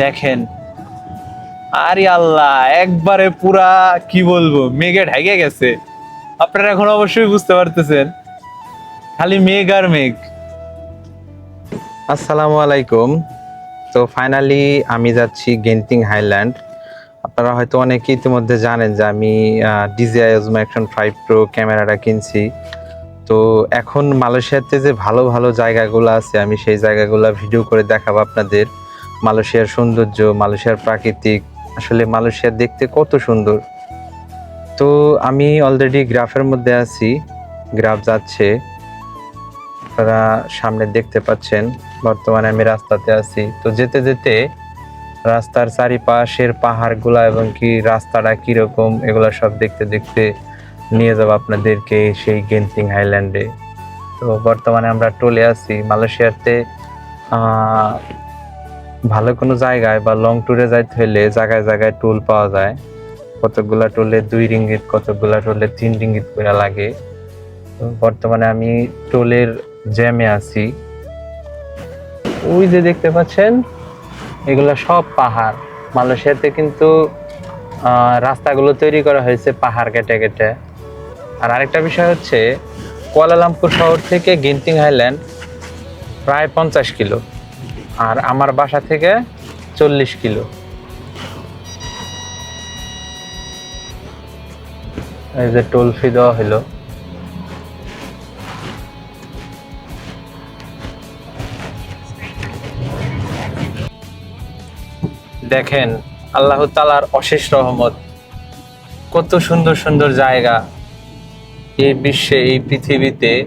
দেখেন। আরে আল্লাহ, একবারে পুরা, কি বলব, মেঘে ঢেকে গেছে। আপনারা এখন অবশ্যই বুঝতে পারতেছেন, খালি মেঘ আর মেঘ। আসসালামু আলাইকুম। তো ফাইনালি আমি যাচ্ছি গেন্টিং হাইল্যান্ড আপনারা হয়তো অনেকে ইতিমধ্যে জানেন যে আমি DJI Osmo action five pro ক্যামেরাটা কিনছি। তো এখন মালয়েশিয়াতে যে ভালো ভালো জায়গাগুলো আছে, আমি সেই জায়গাগুলো ভিডিও করে দেখাবো আপনাদের। মালয়েশিয়ার সৌন্দর্য, মালয়েশিয়ার প্রাকৃতিক, আসলে মালয়েশিয়া দেখতে কত সুন্দর। তো আমি অলরেডি গ্রাফের মধ্যে আছি, গ্রাফ যাচ্ছে, আপনারা সামনে দেখতে পাচ্ছেন, বর্তমানে আমি রাস্তাতে আছি। তো যেতে যেতে রাস্তার চারিপাশের পাহাড়গুলা এবং কি রাস্তাটা কীরকম, এগুলো সব দেখতে দেখতে নিয়ে যাব আপনাদেরকে সেই গেন্টিং হাইল্যান্ডে তো বর্তমানে আমরা টোলে আছি, মালয়েশিয়াতে ভালো কোনো জায়গায় বা লং ট্যুরে যাইতে হলে জায়গায় জায়গায় টোল পাওয়া যায়। কতগুলা টোলে দুই রিঙ্গিত কতগুলা টোলে তিন রিঙ্গিত করে লাগে। বর্তমানে আমি টোলের জ্যামে আছি। ওই যে দেখতে পাচ্ছেন, এগুলা সব পাহাড়। মালয়েশিয়াতে কিন্তু রাস্তাগুলো তৈরি করা হয়েছে পাহাড় কেটে কেটে। আর আরেকটা বিষয় হচ্ছে, কুয়ালালামপুর শহর থেকে গিন্টিং হাইল্যান্ড প্রায় পঞ্চাশ কিলো। আর আমার বাসা থেকে চল্লিশ কিলো। এই যে টোল ফি দেওয়া হলো। দেখেন, আল্লাহ তালার অশেষ রহমত। কত সুন্দর সুন্দর জায়গা। এই বিশ্বে, এই পৃথিবীতে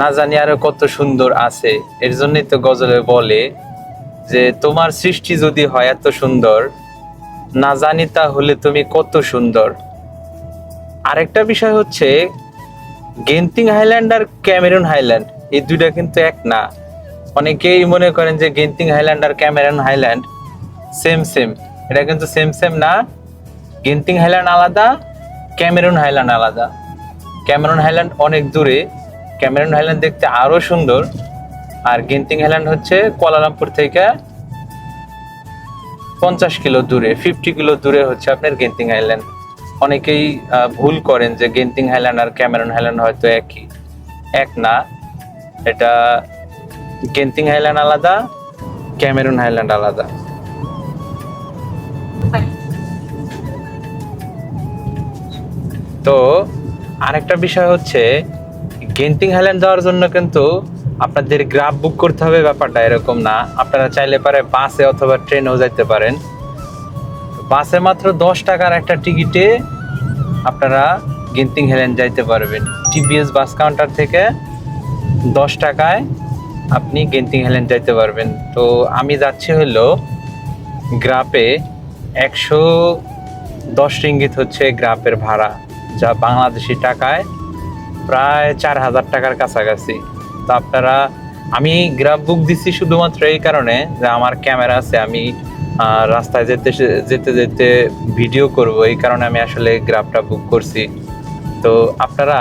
না জানি আরও কত সুন্দর আছে। এর জন্যই তো গজলে বলে যে, তোমার সৃষ্টি যদি হয় এত সুন্দর, না জানি তাহলে তুমি কত সুন্দর। আরেকটা বিষয় হচ্ছে, গেন্টিং হাইল্যান্ড আর ক্যামেরুন হাইল্যান্ড, এই দুইটা কিন্তু এক না। অনেকেই মনে করেন যে, গেন্টিং হাইল্যান্ড আর ক্যামেরুন হাইল্যান্ড সেম সেম এটা কিন্তু সেম সেম না। গেন্টিং হাইল্যান্ড আলাদা, ক্যামেরুন হাইল্যান্ড আলাদা। ক্যামেরুন হাইল্যান্ড অনেক দূরে। ক্যামেরুন হাইল্যান্ড দেখতে আরও সুন্দর। আর গেন্টিং হাইল্যান্ড হচ্ছে কুয়ালালামপুর থেকে পঞ্চাশ কিলো দূরে ফিফটি কিলো দূরে হচ্ছে আপনার গেন্টিং হাইল্যান্ড। অনেকেই ভুল করেন যে গেন্টিং হাইল্যান্ড আর ক্যামেরুন হাইল্যান্ড হয়তো একই। এক না, এটা গেন্টিং হাইল্যান্ড আলাদা, ক্যামেরুন হাইল্যান্ড আলাদা। তো আরেকটা বিষয় হচ্ছে গেন্টিং হাইল্যান্ড যাওয়ার জন্য কিন্তু আপনাদের গ্রাফ বুক করতে হবে, ব্যাপারটা এরকম না। আপনারা চাইলে পারে বাসে অথবা ট্রেনেও যাইতে পারেন। বাসে মাত্র দশ টাকার একটা টিকিটে আপনারা গেন্টিং হাইল্যান্ড যাইতে পারবেন। টিবিএস বাস কাউন্টার থেকে দশ টাকায় আপনি গেন্টিং হাইল্যান্ড যাইতে পারবেন। তো আমি যাচ্ছি হলো গ্রাপে একশো দশ রিঙ্গিত হচ্ছে গ্রাপের ভাড়া, যা বাংলাদেশি টাকায় প্রায় চার হাজার টাকার কাছাকাছি। তো আপনারা, আমি গ্রাফ বুক দিচ্ছি শুধুমাত্র এই কারণে যে আমার ক্যামেরা আছে, আমি রাস্তায় যেতে যেতে যেতে ভিডিও করব। এই কারণে আমি আসলে গ্রাফটা বুক করছি। তো আপনারা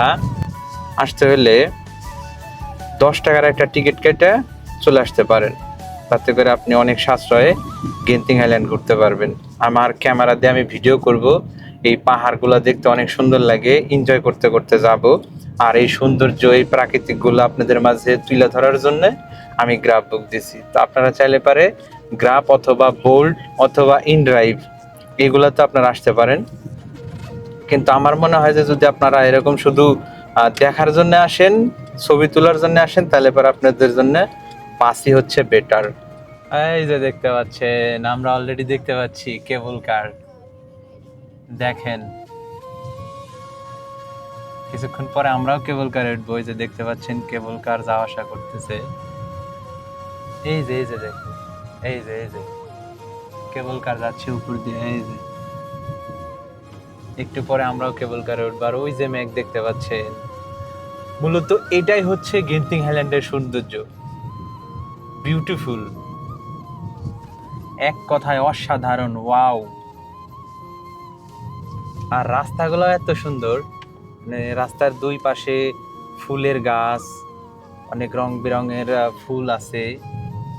আসতে হলে দশ টাকার একটা টিকিট কেটে চলে আসতে পারেন। তাতে করে আপনি অনেক সাশ্রয়ে গেন্টিং হাইল্যান্ড ঘুরতে পারবেন। আমার ক্যামেরা দিয়ে আমি ভিডিও করব। এই পাহাড়গুলো দেখতে অনেক সুন্দর লাগে। এনজয় করতে করতে যাব। আর এই সৌন্দর্য, এই প্রাকৃতিকগুলো আপনাদের মাঝে তুলে ধরার জন্য আমি গ্রাফ বুক দিছি। তো আপনারা চাইলে পারে গ্রাফ অথবা বোল্ড অথবা ইন ড্রাইভ এগুলাতে আপনারা আসতে পারেন। কিন্তু আমার মনে হয় যে যদি আপনারা এরকম শুধু দেখার জন্য আসেন, ছবি তোলার জন্য আসেন, তাহলে পরে আপনাদের জন্য পাসি হচ্ছে বেটার এই যে দেখতে পাচ্ছেন, আমরা অলরেডি দেখতে পাচ্ছি কেবল কার দেখেন। কিছুক্ষণ পরে আমরাও কেবল কারে উঠবো, এই যে দেখতে পাচ্ছেন কেবল কার যাওয়া আসা করতেছে। এই যে এই যে দেখুন এই যে এই যে। কেবল কার যাচ্ছে উপর দিয়ে, এই যে। একটু পরে আমরাও কেবল কারে উঠবো, আর ওই যে মেঘ দেখতে পাচ্ছেন, মূলত এটাই হচ্ছে গেন্টিং হাইল্যান্ডের সৌন্দর্য। বিউটিফুল এক কথায় অসাধারণ ওয়াও আর রাস্তাগুলো এত সুন্দর মানে রাস্তার দুই পাশে ফুলের গাছ, অনেক রং বেরঙের ফুল আছে।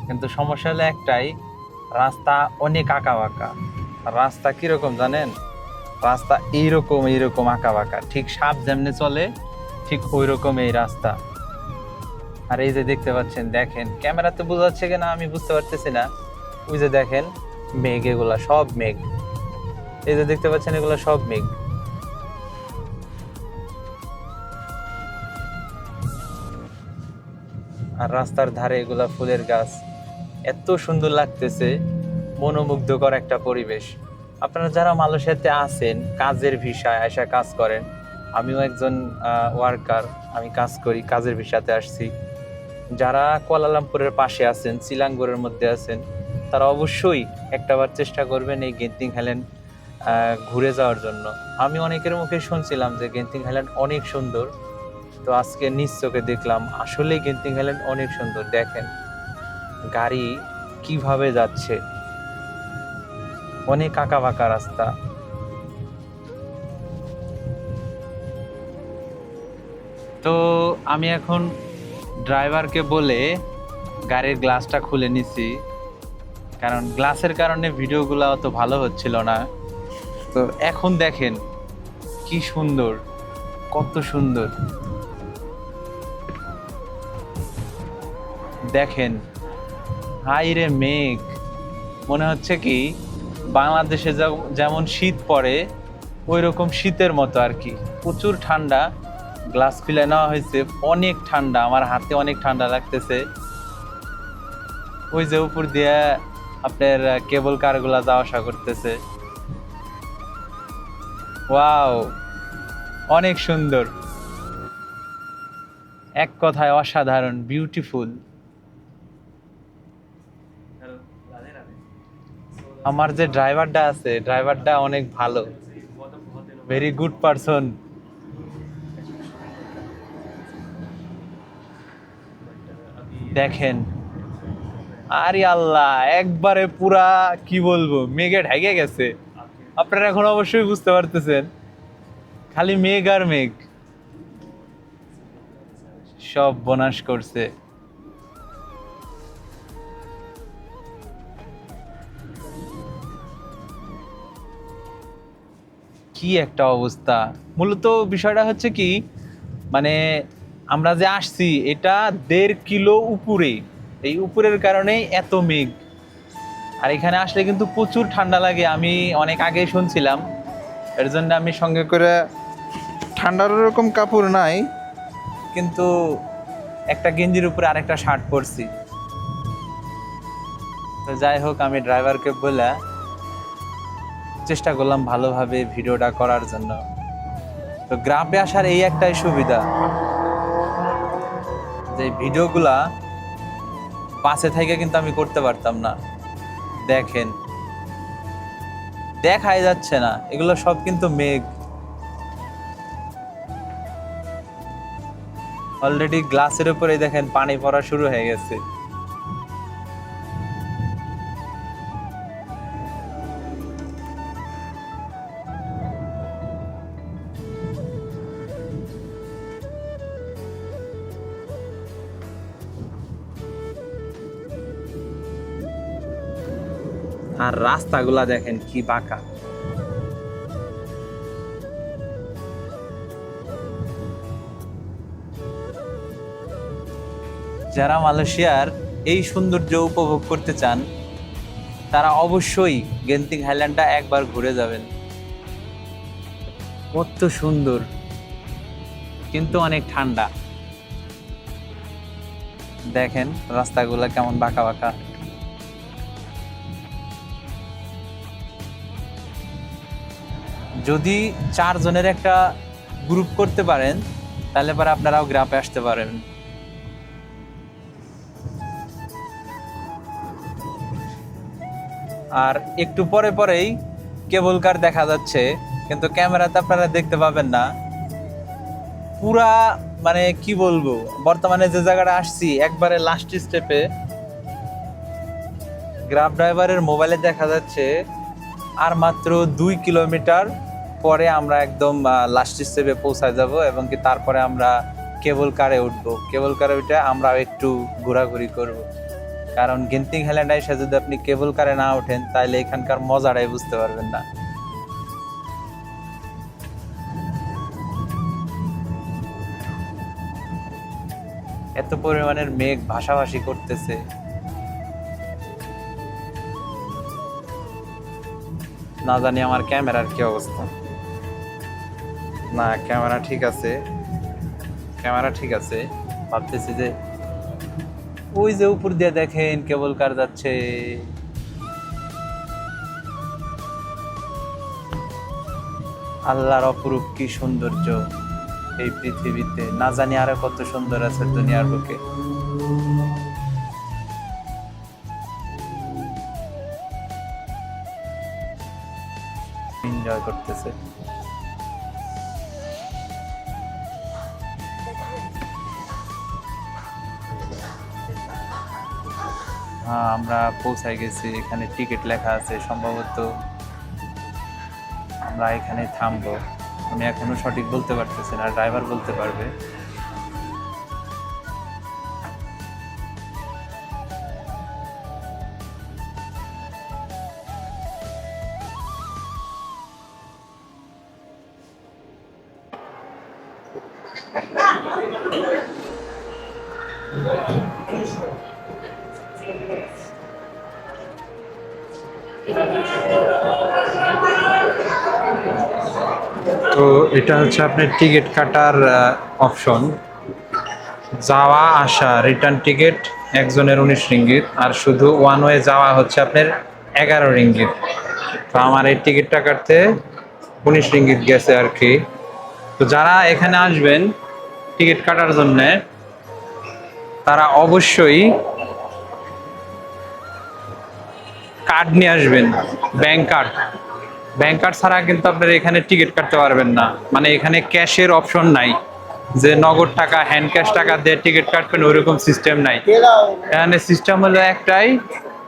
কিন্তু সমস্যা হলো একটাই, রাস্তা অনেক আঁকা বাঁকা রাস্তা কীরকম জানেন? রাস্তা এইরকম এইরকম আঁকা বাঁকা ঠিক সাপ যেমনি চলে, ঠিক ওই রকম এই রাস্তা। আর এই যে দেখতে পাচ্ছেন, দেখেন ক্যামেরাতে বোঝা যাচ্ছে কিনা, আমি বুঝতে পারতেছি না। ওই যে দেখেন, মেঘ, এগুলা সব মেঘ। এই যে দেখতে পাচ্ছেন, এগুলো সব মেঘ। আর রাস্তার ধারে এগুলা ফুলের গাছ। এত সুন্দর লাগতেছে, মনোমুগ্ধকর একটা পরিবেশ। আপনারা যারা মালয়েশিয়াতে আছেন, কাজের ভিসায় আসা কাজ করেন, আমিও একজন ওয়ার্কার আমি কাজ করি, কাজের ভিসাতে আসছি। যারা কুয়ালালামপুরের পাশে আছেন সিলাঙ্গরের মধ্যে আছেন, তারা অবশ্যই একটাবার চেষ্টা করবেন এই গেন্টিং হ্যালেন্ড ঘুরে যাওয়ার জন্য। আমি অনেকের মুখে শুনছিলাম যে গেন্টিং হ্যালেন্ড অনেক সুন্দর। তো আজকে নিজ চোখে দেখলাম। আসলেই গেন্টিং হ্যালেন্ড অনেক সুন্দর, দেখেন। গাড়ি কীভাবে যাচ্ছে। অনেক আঁকা বাঁকা রাস্তা। তো আমি এখন ড্রাইভারকে বলে গাড়ির গ্লাসটা খুলে নিছি। কারণ গ্লাসের কারণে ভিডিওগুলো অত ভালো হচ্ছিল না। তো এখন দেখেন কি সুন্দর, কত সুন্দর। দেখেন হাই রে মেঘ। মনে হচ্ছে কি, বাংলাদেশে যেমন শীত পড়ে ওই রকম শীতের মতো আর কি। প্রচুর ঠান্ডা, গ্লাস খুলে নেওয়া হয়েছে, অনেক ঠান্ডা, আমার হাতে অনেক ঠান্ডা লাগতেছে। ওই যে উপর দিয়ে আপনার কেবল কারগুলা যাওয়া আসা করতেছে। ওয়াও, অনেক সুন্দর। এক কথায় অসাধারণ, বিউটিফুল। আমার যে ড্রাইভারটা আছে ড্রাইভারটা অনেক ভালো। ভেরি গুড পারসন দেখেন। আরে আল্লাহ একবারে পুরা কি বলব মেঘে ঢেকে গেছে। আপনারা এখন অবশ্যই বুঝতে পারতেছেন। খালি মেঘ আর মেঘ। সব বনাশ করছে। কি একটা অবস্থা? মূলত বিষয়টা হচ্ছে কি মানে আমরা যে আসছি, এটা দেড় কিলো উপরে। এই উপরের কারণেই এত মেঘ। আর এখানে আসলে কিন্তু প্রচুর ঠান্ডা লাগে, আমি অনেক আগে শুনছিলাম। এর জন্য আমি সঙ্গে করে ঠান্ডার ওরকম কাপড় নাই, কিন্তু একটা গেঞ্জির উপরে আরেকটা শার্ট পরছি। তো যাই হোক, আমি ড্রাইভারকে বলে চেষ্টা করলাম ভালোভাবে ভিডিওটা করার জন্য। তো গ্রামে আসার এই একটাই সুবিধা, যে ভিডিওগুলা পাশে থেকে কিন্তু আমি করতে পারতাম না। দেখেন, দেখাই যাচ্ছে না, এগুলো সব কিন্তু মেঘ। অলরেডি গ্লাসের উপরে দেখেন পানি পড়া শুরু হয়ে গেছে। রাস্তাগুলা দেখেন কি বাঁকা। যারা মালয়েশিয়ার এই সৌন্দর্য উপভোগ করতে চান, তারা অবশ্যই গেন্তিং হাইল্যান্ডটা একবার ঘুরে যাবেন। কত সুন্দর, কিন্তু অনেক ঠান্ডা। দেখেন রাস্তাগুলা কেমন বাঁকা বাঁকা। যদি চারজনের একটা গ্রুপ করতে পারেন, তাহলে পরে আপনারাও গ্রাফে আসতে পারেন। আর একটু পরে পরেই কেবল কার দেখা যাচ্ছে, কিন্তু ক্যামেরাতে আপনারা দেখতে পাবেন না। পুরা মানে কি বলব, বর্তমানে যে জায়গাটা আসছি, একবারে লাস্ট স্টেপে গ্রাফ ড্রাইভারের মোবাইলে দেখা যাচ্ছে, আর মাত্র দুই কিলোমিটার পরে আমরা একদম লাস্ট স্টেপে পৌঁছায় যাব এবং কি তারপরে আমরা কেবল কারে উঠবো। কেবল কারে উঠে আমরা একটু ঘোরাঘুরি করব। কারণ গেন্টিং হ্যালেন্ড সে যদি আপনি কেবল কারে না ওঠেন তাহলে এখানকার মজাটাই বুঝতে পারবেন না। এত পরিমাণের মেঘ ভাসাভাসি করতেছে। না জানি আমার ক্যামেরার কি অবস্থা। না, ক্যামেরা ঠিক আছে। ক্যামেরা ঠিক আছে। ভাবতেছি যে ওই যে উপর দিয়ে দেখেন কেবল কার যাচ্ছে। আল্লাহর অপরূপ কি সৌন্দর্য এই পৃথিবীতে। না জানি আরও কত সুন্দর আছে দুনিয়ার বুকে। এনজয় করতেছে। আমরা পৌঁছায় গেছি, এখানে টিকিট লেখা আছে, সম্ভবত আমরা এখানে থামবো। আমি এখনও সঠিক বলতে পারতেছি না ড্রাইভার বলতে পারবে। তো এটা হচ্ছে আপনার টিকিট কাটার অপশন যাওয়া, আসা রিটার্ন টিকিট একজনের উনিশ রিঙ্গিত, আর শুধু ওয়ান ওয়ে যাওয়া হচ্ছে আপনার এগারো রিঙ্গিত। তো আমার এই টিকিটটা কাটতে উনিশ রিঙ্গিত গেছে আর কি। তো যারা এখানে আসবেন টিকিট কাটার জন্যে, তারা অবশ্যই কার্ড নিয়ে আসবেন ব্যাংক কার্ড ব্যাংক কার্ড ছাড়া কিন্তু আপনারা এখানে টিকিট কাটতে পারবেন না। মানে এখানে ক্যাশের অপশন নাই। যে নগদ টাকা হ্যান্ড ক্যাশ টাকা দিয়ে টিকিট কাটবেন, ওইরকম সিস্টেম নাই। এখানে সিস্টেম হলো একটাই,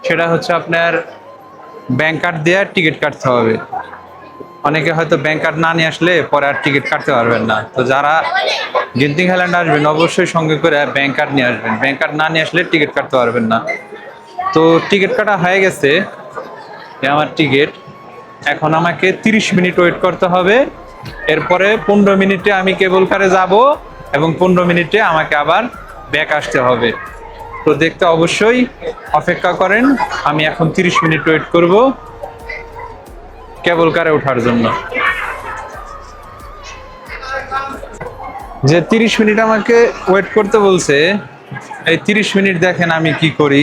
সেটা হচ্ছে আপনার ব্যাংক কার্ড দিয়ে টিকিট কাটতে হবে। অনেকে হয়তো ব্যাংক কার্ড না নিয়ে আসলে পরে আর টিকিট কাটতে পারবেন না। তো যারা গিন্তিং হ্যাল্যান্ড আসবেন, অবশ্যই সঙ্গে করে ব্যাংক কার্ড নিয়ে আসবেন। ব্যাংক কার্ড না নিয়ে আসলে টিকিট কাটতে পারবেন না। তো টিকিট কাটা হয়ে গেছে। আমার টিকিট এখন আমাকে তিরিশ মিনিট ওয়েট করতে হবে। এরপরে পনেরো মিনিটে আমি কেবল কারে যাব এবং পনেরো মিনিটে আমাকে আবার ব্যাক আসতে হবে। তো দেখতে অবশ্যই অপেক্ষা করেন, আমি এখন তিরিশ মিনিট ওয়েট করব কেবল কারে ওঠার জন্য। যে তিরিশ মিনিট আমাকে ওয়েট করতে বলছে, এই তিরিশ মিনিট দেখেন আমি কি করি।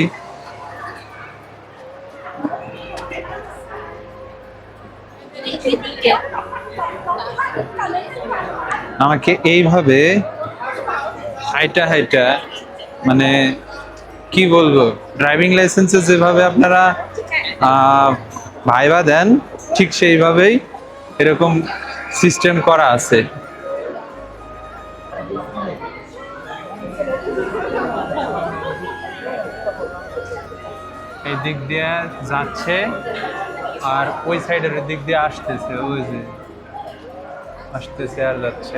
আমাকে এইভাবে হাইটা হাইটা মানে কি বলব ড্রাইভিং লাইসেন্সে যেভাবে আপনারা ভাইবা দেন, ঠিক সেইভাবেই এরকম সিস্টেম করা আছে। এই দিক দিয়ে যাচ্ছে। আর ওই সাইডের দিক দিয়ে আসতেছে ওই যে আসতেছে আর যাচ্ছে।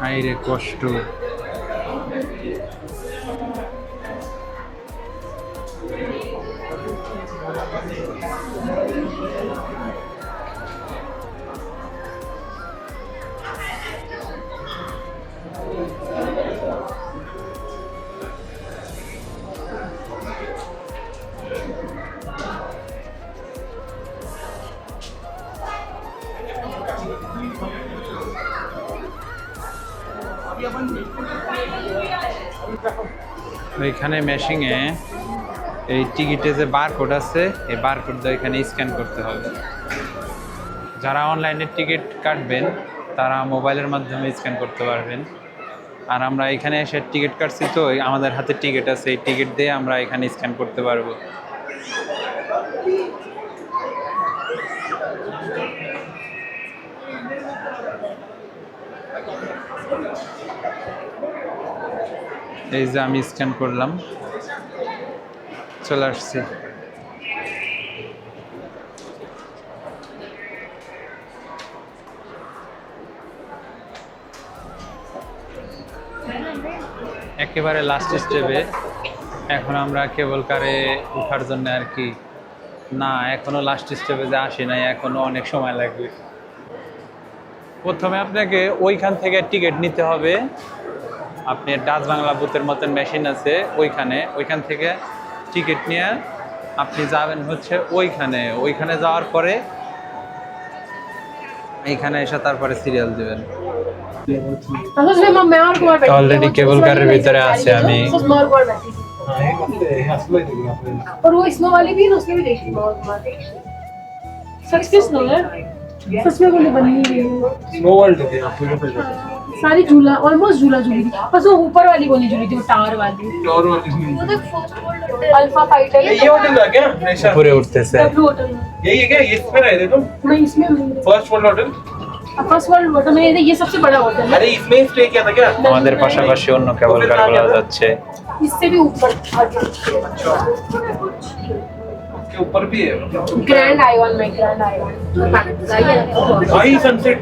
হাইরে কষ্ট। ওইখানে মেশিংয়ে এই টিকিটে যে বারকোড আছে, এই বারকোডটা এখানে স্ক্যান করতে হবে। যারা অনলাইনে টিকিট কাটবেন, তারা মোবাইলের মাধ্যমে স্ক্যান করতে পারবেন। আর আমরা এখানে এসে টিকিট কাটছি তো আমাদের হাতে টিকিট আছে, এই টিকিট দিয়ে আমরা এখানে স্ক্যান করতে পারব। এই যে আমি স্ক্যান করলাম। চলে আসছি। একেবারে লাস্ট স্টেপে এখন আমরা কেবল কারে ওঠার জন্য আর কি। না, এখনও লাস্ট স্টেপে যে আসি নাই, এখনও অনেক সময় লাগবে। প্রথমে আপনাকে ওইখান থেকে টিকিট নিতে হবে। আপনি ডাচ বাংলা বুথের মতন মেশিন আছে ওইখানে ওইখান থেকে টিকিট নিয়ে আপনি যাবেন হচ্ছে ওইখানে ওইখানে যাওয়ার পরে এইখানে এসে তারপরে সিরিয়াল দিবেন Nosotros vemos mejor como el Already cable car এর ভিতরে আছে আমি। Nosotros mejor como el और वो स्नो वाली भी है ना उसमें भी देखी बहुत बार सच में स्नो है सच में बोले बनी हुई है स्नो वर्ल्ड है आपको यहाँ पे सारी झूला ऑलमोस्ट झूला झूली थी बस वो ऊपर वाली बोली झूली थी वो टावर वाली और और इसमें अल्फा फाइटर ये ये होटल था क्या नेशन উপরে উঠতেছে डब्ल्यू होटल में यही है क्या ये इसमें रहे थे तुम मैं इसमें first world hotel first world hotel में ये सबसे बड़ा होटल है अरे इसमें ही स्टे किया था क्या আমাদের পাশাপাশি অন্য কেবল কারগুলো যাচ্ছে इससे भी ऊपर उसके ऊपर भी है ग्रैंड आईवन में ग्रैंड आईवन भाई सनसेट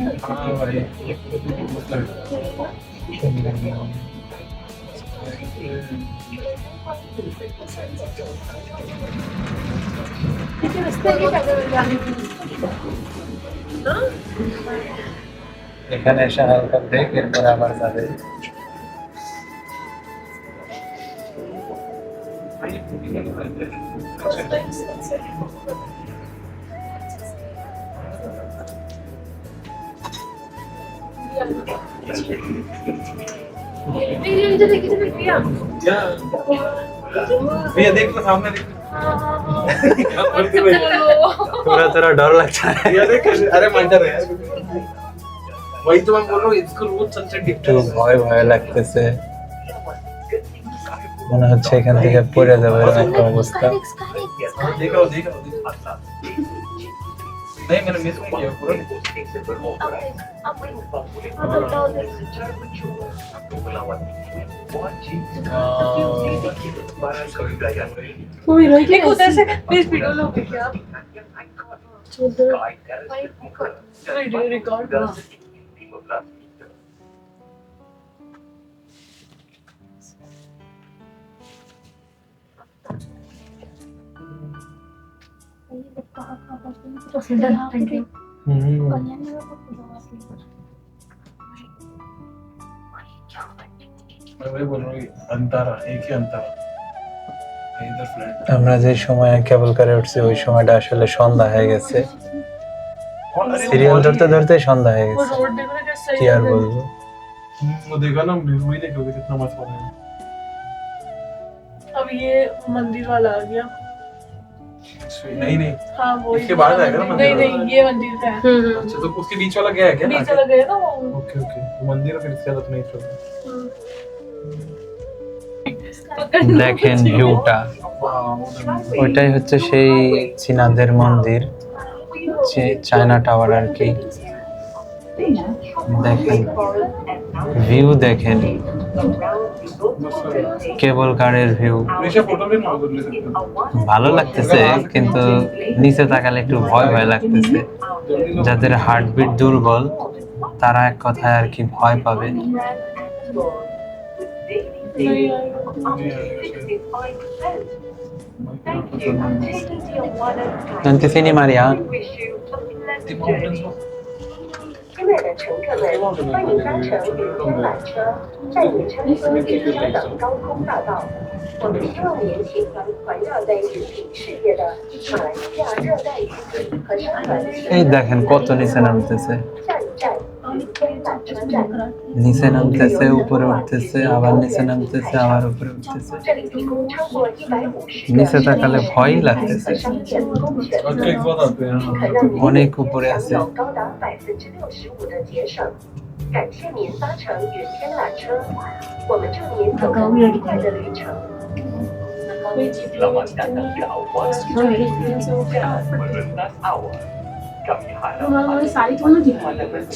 हाँ भाई এখানে এসে হালকা ব্রেক এরপর আবার যাবে भैया देख तो सामने देख क्या करते भाई थोड़ा थोड़ा डर लगता है भैया देख कैसे अरे मंडर है यार वही तो मैं बोल रहा हूँ इसको रोज सनसेट একটু दिखता है ভয় ভয় লাগতেছে মনে হচ্ছে এখান থেকে পড়ে যাবে এরকম একটা অবস্থা हाँ, देख रहा I ain't gonna miss with you, bro. Okay, I'll wait. I'll tell this. Uy, no hay que contarse. Me inspiró lo que queda. Shoulder. Record. Record. Record. আমরা যে সময় কেবল কারে উঠছি ওই সময়টা আসলে সন্ধ্যা হয়ে গেছে সিরিয়াল ধরতে ধরতে সন্ধ্যা হয়ে वो গেছে रोड देखो ना कैसे কি আর বলবো वो देखा ना वही देखोगे कितना मस्त बना है अब ये मंदिर वाला आ गया नहीं नहीं हाँ वो इसके बाद आएगा ना मंदिर नहीं वाला? नहीं ये मंदिर का है अच्छा तो उसके बीच वाला क्या है क्या नीचे लगे है ना वो ओके ओके तो मंदिर फिर इसके साथ नहीं चल দেখেন ভিউটা ওইটাই হচ্ছে সেই চীনাদের মন্দির যে চায়না টাওয়ার আর কি দেখেন। ভিউ দেখেন। কেবল কারের ভিউ ভালো লাগতেছে কিন্তু নিচে তাকালে একটু ভয় ভয় লাগতেছে। যাদের হার্টবিট দুর্বল তারা এক কথায় আর কি ভয় পাবে। Nanti sini Maria. 亲爱的乘客们，欢迎搭乘云天缆车，在您乘坐列车的高空大道。我们希望您喜欢环绕在食品事业的马来西亚热带雨林和山峦 এই দেখেন কত নিচে নামতেছে 下一站云天缆车站， নিচে নামতেছে উপরে উঠতেছে আবার নিচে নামতেছে আবার উপরে উঠতেছে নিচে তাকালে ভয়ই লাগতেছে অনেক উপরে আছে 感谢您搭乘云天缆车，我们祝您走更愉快的旅程。咁而係啦，我哋使咗啲電話入去。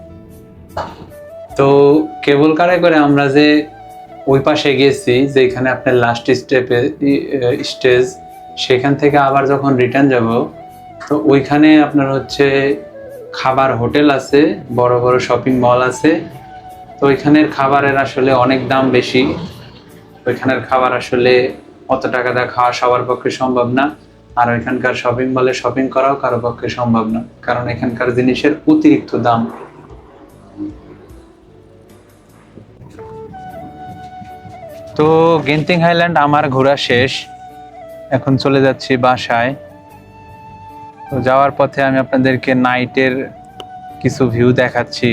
তো কেবল কারে করে? আমরা যে ওই পাশে গেছি যেখানে আপনার লাস্ট স্টেপে স্টেজ সেখান থেকে আবার যখন রিটার্ন যাব, তো ওইখানে আপনার হচ্ছে খাবার হোটেল আছে, বড় বড় শপিং মল আছে। তো ওইখানের খাবারের আসলে অনেক দাম বেশি। ওইখানের খাবার আসলে অত টাকা দিয়ে খাওয়া সবার পক্ষে সম্ভব না। আর ওইখানকার শপিং মলে শপিং করাও কারও পক্ষে সম্ভব না। কারণ এখানকার জিনিসের অতিরিক্ত দাম। তো গেন্টিং হাইল্যান্ড আমার ঘোরা শেষ। এখন চলে যাচ্ছি বাসায়। তো যাওয়ার পথে আমি আপনাদেরকে নাইটের কিছু ভিউ দেখাচ্ছি।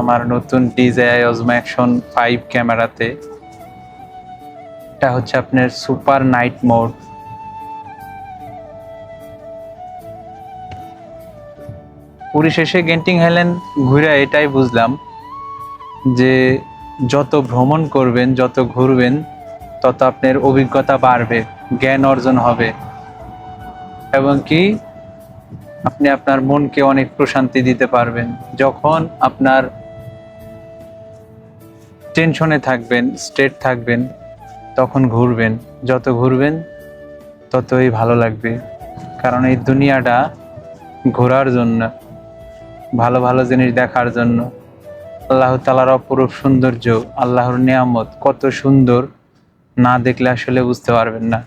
আমার নতুন ডিজাই অজমা অ্যাকশন ফাইভ ক্যামেরাতে। এটা হচ্ছে আপনার সুপার নাইট মোড। পরিশেষে গেন্টিং হাইল্যান্ড ঘুরে এটাই বুঝলাম যে যত ভ্রমণ করবেন, যত ঘুরবেন, তত আপনার অভিজ্ঞতা বাড়বে, জ্ঞান অর্জন হবে। এবং কি? আপনি আপনার মনকে অনেক প্রশান্তি দিতে পারবেন। যখন আপনার টেনশনে থাকবেন স্টেট থাকবেন, তখন ঘুরবেন। যত ঘুরবেন, ততই ভালো লাগবে। কারণ এই দুনিয়াটা ঘোরার জন্য, ভালো ভালো জিনিস দেখার জন্য। আল্লাহ তালার অপরূপ সৌন্দর্য আল্লাহর নিয়ামত কত সুন্দর না দেখলে আসলে বুঝতে পারবেন না।